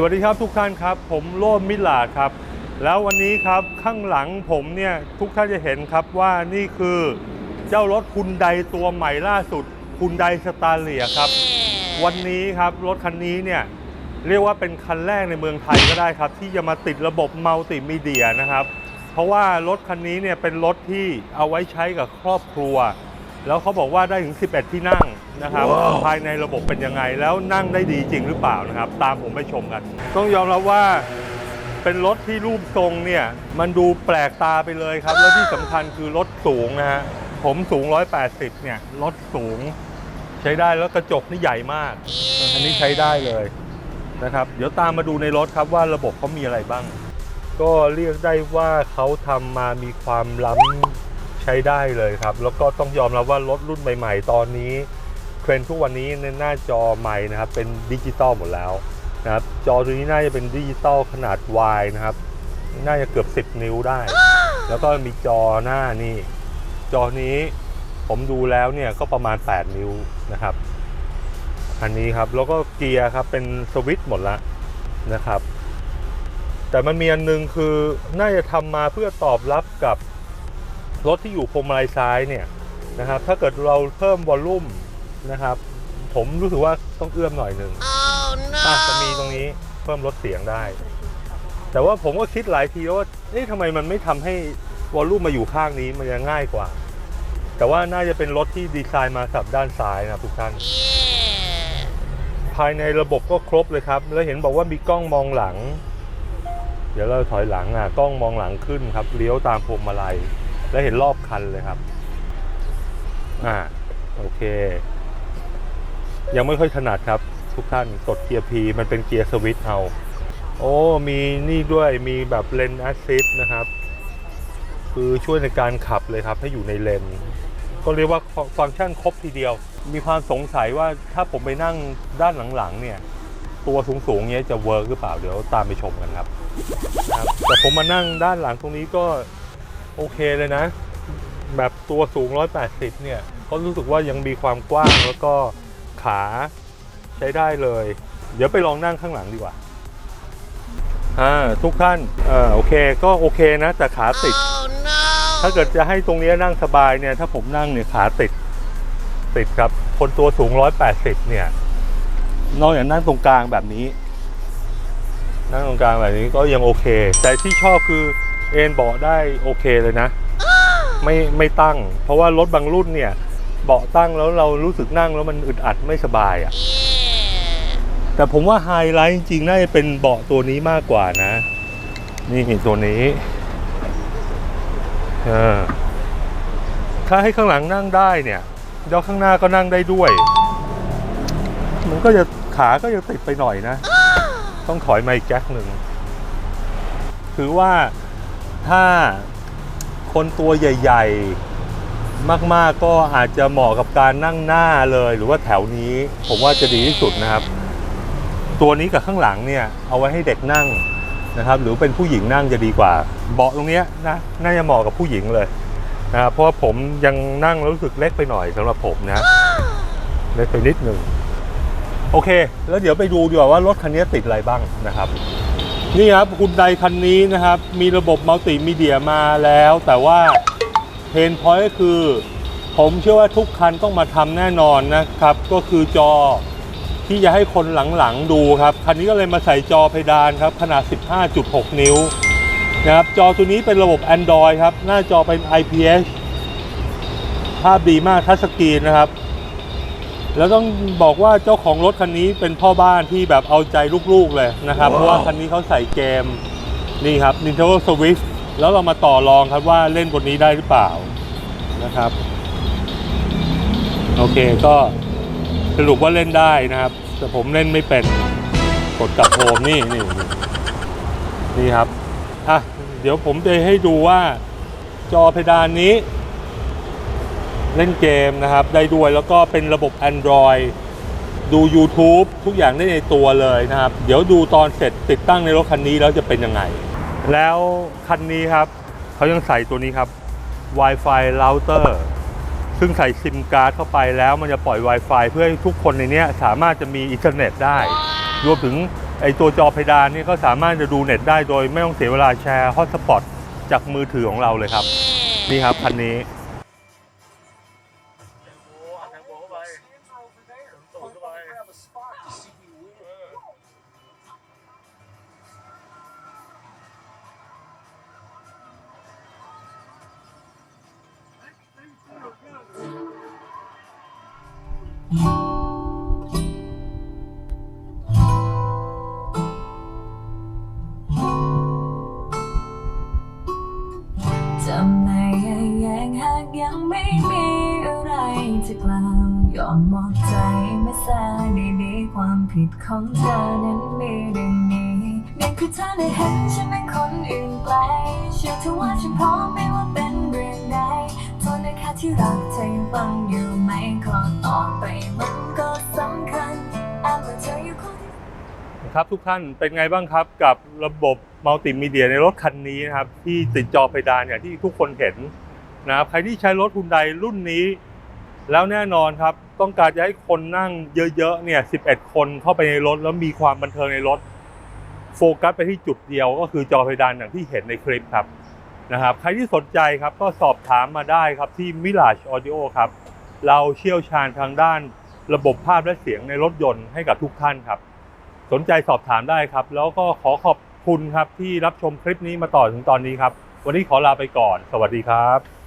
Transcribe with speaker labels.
Speaker 1: สวัสดีครับทุกท่านครับ ผมโรมมิลาดครับ แล้ววันนี้ครับข้างหลังผมเนี่ยทุกท่านจะเห็นครับว่านี่คือเจ้ารถคุณไดตัวใหม่ล่าสุดคุณไดสตาร์เลียครับ วันนี้ครับรถคันนี้เนี่ยเรียกว่าเป็นคันแรกในเมืองไทยก็ได้ครับ ที่จะมาติดระบบมัลติมีเดียนะครับ เพราะว่ารถคันนี้เนี่ยเป็นรถที่เอาไว้ใช้กับครอบครัว แล้วเขาบอกว่าได้ถึง 11 ที่นั่ง นะครับภายในระบบเป็นยังไง แล้วนั่งได้ดีจริงหรือเปล่านะครับ ตามผมไปชมกัน ต้องยอมรับว่าเป็นรถที่รูปทรงเนี่ย มันดูแปลกตาไปเลยครับ แล้วที่สำคัญคือรถสูงนะฮะผมสูง 180 เนี่ยรถสูง ใช้ได้แล้วกระจกนี่ใหญ่มาก อันนี้ใช้ได้เลยนะครับ เดี๋ยวตามมาดูในรถครับว่าระบบเขามีอะไรบ้าง ก็เรียกได้ว่าเขาทำมามีความล้ำใช้ได้เลยครับ แล้วก็ต้องยอมรับว่ารถรุ่นใหม่ ๆ ตอนนี้เท รนด์ทุกวันนี้ในหน้าจอใหม่นะครับเป็นดิจิตอลหมดแล้วนะครับจอตัวนี้น่าจะเป็นดิจิตอลขนาดวนะครับ น่าจะเกือบ 10 นิ้วได้ แล้วก็มีจอหน้านี่ จอนี้ผมดูแล้วเนี่ยก็ประมาณ 8 นิ้วนะครับ อันนี้ครับแล้วก็เกียร์ครับเป็นสวิตช์หมดแล้วนะครับ แต่มันมีอันนึงคือน่าจะทำมาเพื่อตอบรับกับรถที่อยู่พวงมาลัยซ้ายเนี่ยนะครับ ถ้าเกิดเราเพิ่มวอลลุ่ม นะครับ ผมรู้สึกว่าต้องเอื้อมหน่อยหนึ่ง
Speaker 2: Oh
Speaker 1: อะจะ
Speaker 2: no!
Speaker 1: มีตรงนี้เพิ่มลดเสียงได้ แต่ว่าผมก็คิดหลายทีแล้วว่าเอ๊ะทำไมมันไม่ทำให้วอลลุ่มมาอยู่ข้างนี้มันจะง่ายกว่า แต่ว่าน่าจะเป็นรถที่ดีไซน์มาสำหรับด้านซ้ายนะครับทุกท่าน
Speaker 2: Yeah!
Speaker 1: ภายในระบบก็ครบเลยครับ แล้วเห็นบอกว่ามีกล้องมองหลัง เดี๋ยวเราถอยหลังอะกล้องมองหลังขึ้นครับเลี้ยวตามพวงมาลัย แล้วเห็นรอบคันเลยครับ อ่าโอเค ยังไม่ค่อยถนัดครับ ทุกท่านกดเกียร์ P มันเป็นเกียร์สวิตช์เอา โอ้ มีนี่ด้วยมีแบบเลน a อ s ซิ t นะครับ คือช่วยในการขับเลยครับ ให้อยู่ในเลน ก็เรียกว่าฟังก์ชันครบทีเดียว มีความสงสัยว่าถ้าผมไปนั่งด้านหลังๆ เนี่ย ตัวสูงๆเนี้ยจะเวิร์กหรือเปล่าเดี๋ยวตามไปชมกันครับครับ แต่ผมมานั่งด้านหลังตรงนี้ก็โอเคเลยนะ แบบตัวสูง 180 เนี่ยก็รู้สึกว่ายังมีความกว้างแล้วก็ ขาใช้ได้เลย เดี๋ยวไปลองนั่งข้างหลังดีกว่าอ่าทุกท่านเอ่อโอเคก็โอเคนะ แต่ขาติด
Speaker 2: Oh no!
Speaker 1: ถ้าเกิดจะให้ตรงนี้นั่งสบายเนี่ย ถ้าผมนั่งเนี่ยขาติด ติดครับคนตัวสูง 180 เนี่ย นอกจากนั่งตรงกลางแบบนี้ นั่งตรงกลางแบบนี้ก็ยังโอเค แต่ที่ชอบคือเอนเบาะได้โอเคเลยนะ ไม่ไม่ตั้ง เพราะว่ารถบางรุ่นเนี่ย เบาะตั้งแล้วเรารู้สึกนั่งแล้วมันอึดอัดไม่สบายอะ่ะ
Speaker 2: Yeah!
Speaker 1: แต่ผมว่าไฮไลท์จริงๆน่าจะเป็นเบาะตัวนี้มากกว่านะ นี่ตัวนี้เออถ้าให้ข้างหลังนั่งได้เนี่ยแล้วข้างหน้าก็นั่งได้ด้วย มันก็จะขาก็จะติดไปหน่อยนะ ต้องถอยมาอีกแจ็คหนึ่งถือว่าถ้าคนตัวใหญ่ ๆ มากๆก็อาจจะเหมาะกับการนั่งหน้าเลยหรือว่าแถวนี้ ผมว่าจะดีที่สุดนะครับ ตัวนี้กับข้างหลังเนี่ยเอาไว้ให้เด็กนั่งนะครับ หรือเป็นผู้หญิงนั่งจะดีกว่า เบาะตรงนี้นะน่าจะเหมาะกับผู้หญิงเลยนะครับเพราะว่าผมยังนั่งแล้วรู้สึกเล็กไปหน่อยสำหรับผมนะเล็กไปนิดหนึ่งโอเค แล้วเดี๋ยวไปดูดีกว่าว่ารถคันนี้ติดอะไรบ้างนะครับนี่ครับคุณไดคันนี้นะครับ มีระบบมัลติมีเดียมาแล้ว แต่ว่า เพนพอยต์ก็คือ ผมเชื่อว่าทุกคันต้องมาทำแน่นอนนะครับ ก็คือจอที่จะให้คนหลังๆดูครับ คันนี้ก็เลยมาใส่จอเพดานครับ ขนาด 15.6 นิ้วนะครับจอตัวนี้เป็นระบบ Android ครับ หน้าจอเป็น IPS ภาพดีมากทัชสกรีนนะครับ แล้วต้องบอกว่าเจ้าของรถคันนี้เป็นพ่อบ้านที่แบบเอาใจลูกๆเลยนะครับ เพราะว่าคันนี้เขาใส่เกม นี่ครับ Nintendo Switch แล้วเรามาต่อรองครับว่าเล่นบนนี้ได้หรือเปล่านะครับ โอเคก็สรุปว่าเล่นได้นะครับ แต่ผมเล่นไม่เป็นกดกับโฮมนี่นี่นี่นี่ครับอะเดี๋ยวผมจะให้ดูว่าจอเพดานนี้ เล่นเกมนะครับ ได้ด้วยแล้วก็เป็นระบบ Android ดู YouTube ทุกอย่างได้ในตัวเลยนะครับ เดี๋ยวดูตอนเสร็จติดตั้งในรถคันนี้แล้วจะเป็นยังไง แล้วคันนี้ครับเขายังใส่ตัวนี้ครับ Wi-Fi router ซึ่งใส่ซิมการ์ดเข้าไปแล้วมันจะปล่อย Wi-Fi เพื่อให้ทุกคนในเนี้ยสามารถจะมีอินเทอร์เน็ตได้ รวมถึงไอตัวจอเพดานเนี่ยก็สามารถจะดูเน็ตได้โดยไม่ต้องเสียเวลาแชร์ฮอตสปอตจากมือถือของเราเลยครับ นี่ครับคันนี้
Speaker 3: จำในแยงหากยังไม่มีอะไรจะกล่าวยอมมอบใจไม่แสดีๆความผิดของเธอนั้นมีดังนี้นั่นคือเธอได้เห็นฉันเป็นคนอื่นไกลเชื่อเธอว่าฉันพร้อมไม่ว่าเป็นเรื่องใดโทษนะคะที่รักเธอยังฟังอยู่ อตอบไปมันก็สำคัญแอบว่าเธออยู่คน
Speaker 1: ครับทุกท่านเป็นไงบ้างครับกับระบบมัลติมีเดียในรถคันนี้นะครับที่ติดจอเพดานอย่างที่ทุกคนเห็นนะครับใครที่ใช้รถฮุนไดรุ่นนี้ แล้วแน่นอนครับ ต้องการจะให้คนนั่งเยอะๆเนี่ย 11 คนเข้าไปในรถ แล้วมีความบันเทิงในรถ โฟกัสไปที่จุดเดียวก็คือจอเพดานอย่างที่เห็นในคลิปครับนะครับ ใครที่สนใจครับก็สอบถามมาได้ครับที่ Mirage Audio ครับ เราเชี่ยวชาญทางด้านระบบภาพและเสียงในรถยนต์ให้กับทุกท่านครับ สนใจสอบถามได้ครับ แล้วก็ขอขอบคุณครับที่รับชมคลิปนี้มาต่อถึงตอนนี้ครับ วันนี้ขอลาไปก่อน สวัสดีครับ